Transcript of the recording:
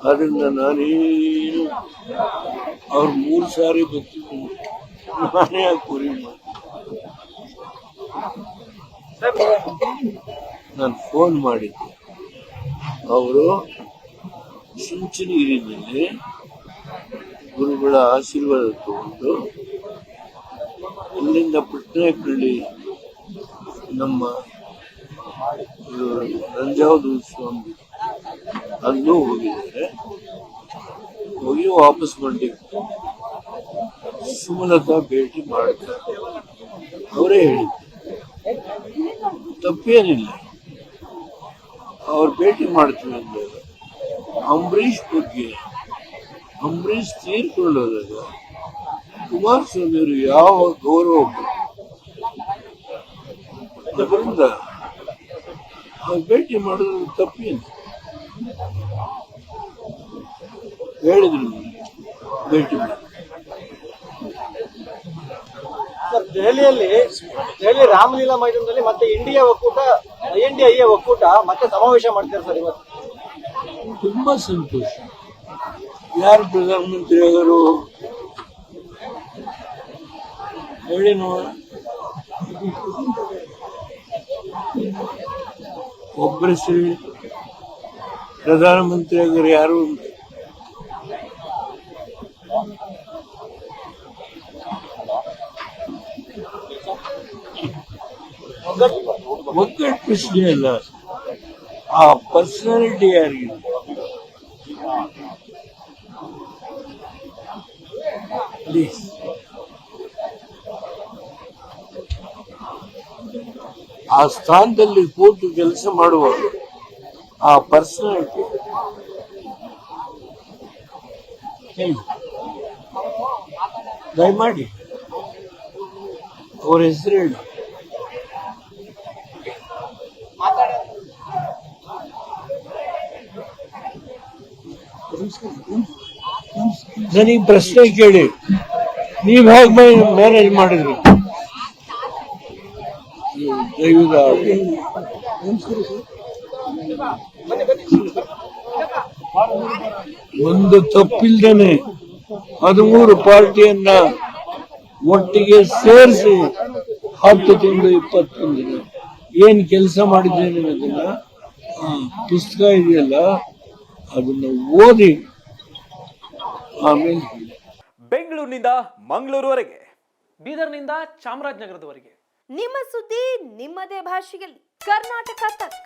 ಅದರಿಂದ ನಾನೇನು ಅವ್ರು ಮೂರು ಸಾರಿ ಬರ್ತಿದ್ರು ನಾನೇ ಆ ಕುರಿ ನಾನು ಫೋನ್ ಮಾಡಿದ್ದೆ. ಅವರು ಸುಂಚನಗಿರಿನಲ್ಲಿ ಗುರುಗಳ ಆಶೀರ್ವಾದ ತಗೊಂಡು ಇಲ್ಲಿಂದ ಪಟ್ಟಣಕಳ್ಳಿ ನಮ್ಮ ಇವರು ನಂಜಾವಧೂತ ಸ್ವಾಮಿ ಅಲ್ಲೂ ಹೋಗಿದ್ದಾರೆ. ಹೋಗಿ ವಾಪಸ್ ಬಂದಿತ್ತು ಸುಮಲತಾ ಭೇಟಿ ಮಾಡ್ತಾರೆ. ಅವರೇ ಹೇಳಿದ್ದು ತಪ್ಪೇನಿಲ್ಲ. ಅವ್ರು ಭೇಟಿ ಮಾಡ್ತೀವಿ ಅಂದಾಗ ಅಂಬರೀಷ್ ಬಗ್ಗೆ, ಅಂಬರೀಷ್ ತೀರ್ಕೊಂಡೋದಾಗ ಕುಮಾರಸ್ವಾಮಿ ಅವರು ಯಾವ ಗೌರವ? ಅದರಿಂದ ಅವ್ರು ಭೇಟಿ ಮಾಡೋದು ತಪ್ಪೇನು ನನಗೆ, ಭೇಟಿ ಮಾಡಿ ಸರ್ ದೆಹಲಿಯಲ್ಲಿ ದೆಹಲಿ ರಾಮಲೀಲಾ ಮೈದಾನದಲ್ಲಿ ಮತ್ತೆ ಇಂಡಿಯಾ ಒಕ್ಕೂಟ ಐ ಎನ್ ಡಿ ಐ ಒಕ್ಕೂಟ ಮತ್ತೆ ಸಮಾವೇಶ ಮಾಡ್ತಾರೆ ಸರ್ ಇವತ್ತು. ತುಂಬಾ ಸಂತೋಷ. ಯಾರು ಪ್ರಧಾನಮಂತ್ರಿ ಅವರು ಹೇಳಿ ನೋಡ ಒಬ್ಬರ ಹೆಸರು ಹೇಳಿ. ಪ್ರಧಾನಮಂತ್ರಿ ಆಗರು ಯಾರು? ಒಗ್ಗಟ್ಟು ಪ್ರಶ್ನೆ ಅಲ್ಲ. ಆ ಪರ್ಸನಾಲಿಟಿ ಯಾರಿಗೆ? ಪ್ಲೀಸ್ ಆ ಸ್ಥಾನದಲ್ಲಿ ಕೂತು ಕೆಲಸ ಮಾಡುವಾಗ ಆ ಪರ್ಸನಾಲಿಟಿ ದಯಮಾಡಿ. ಅವ್ರ ಹೆಸರು ಹೇಳಿ. ನನಗೆ ಪ್ರಶ್ನೆ ಕೇಳಿ. ನೀವ್ ಹೇಗೆ ಮ್ಯಾನೇಜ್ ಮಾಡಿದ್ರಿ? ಆಜ್ಞೆ. ಒಂದು ತಪ್ಪಿಲ್ದೇನೆ ಹದಿಮೂರು ಪಾರ್ಟಿಯನ್ನ ಒಟ್ಟಿಗೆ ಸೇರಿಸಿ ಹತ್ತು ತಿಂಗಳು ಇಪ್ಪತ್ತೊಂದು ದಿನ. ಏನ್ ಕೆಲಸ ಮಾಡಿದ್ದೇನೆ ಅದನ್ನ? ಪುಸ್ತಕ ಇದೆಯಲ್ಲ ಅದನ್ನ ಓದಿ ಆಮೇಲೆ. ಬೆಂಗಳೂರಿನಿಂದ ಮಂಗಳೂರುವರೆಗೆ ಬೀದರ್ನಿಂದ ಚಾಮರಾಜನಗರದವರೆಗೆ. ನಿಮ್ಮ ಸುದ್ದಿ ನಿಮ್ಮದೇ ಭಾಷೆಯಲ್ಲಿ. ಕರ್ನಾಟಕ ತಕ್.